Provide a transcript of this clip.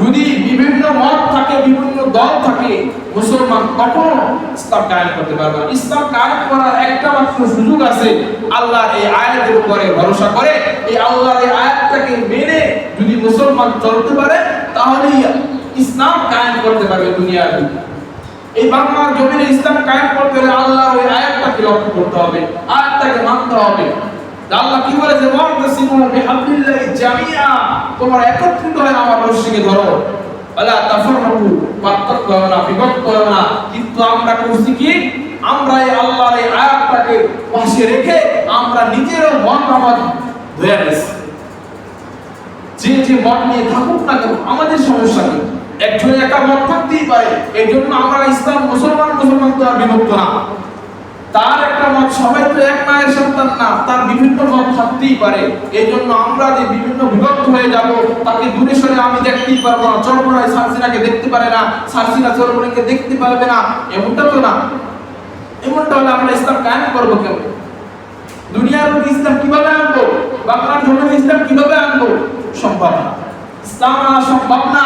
যদি বিভিন্ন মত থাকে, বিভিন্ন দল থাকে, মুসলমান কখনো ইসলাম কায়েম করতে পারবে না। ইসলাম কায়েম করার একটা মাত্র সুযোগ আছে, আল্লাহর এই আয়াতের উপরে ভরসা করে। এই আল্লাহর এই আয়াতটাকে মেনে যদি মুসলমান চলতে পারে, তাহলেই ইসলাম কায়েম করতে পারবে দুনিয়ার। এই বাংলার জমিনে ইসলাম কায়েম করতে হলে আল্লাহর ওই আয়াতটাকে লক্ষ্য করতে হবে, আয়াতটাকে মানতে হবে। আল্লাহ কি বলেছে? ওয়াক্তাসিমু বিহাবলিল্লাহি জামিআ। তোমরা একত্রিত হয়ে আমার রশিকে ধরো। আলা তাফররাকু, পার্থক্য হবে না, বিভক্ত হবে না। কিন্তু আমরা করছি কি? আমরা এই আল্লাহর এই আয়াতটাকে পাশে রেখে আমরা নিজেরও মন আমার ধরে গেছি যে যে মত নিয়ে থাকুক না কেন, আমাদের সমস্যা নেই একজন একা মত থাকতেই পারে। এই জন্য আমরা ইসলাম মুসলমান মুসলমান তো আর বিভক্ত না। তার একটা মত সবাই তো এক সন্তান না, তার বিভিন্ন মত থাকতেই পারে। এই জন্য আমরা যে বিভিন্ন বিভক্ত হয়ে যাব, তাকে দূরে সরে আমি দেখতেই পারব না। চরমরাই সারসিনাকে দেখতে পারে না, সারসিনা চরমরাইকে দেখতে পারবে না, এমনটা তো না। এমনটা হলে আমরা ইসলাম কায়েম করব কেমন? দুনিয়ার মধ্যে ইসলাম কীভাবে আনব? বাংলার জন্য ইসলাম কীভাবে আনব? সম্ভব না। ইসলাম আনা সম্ভব না।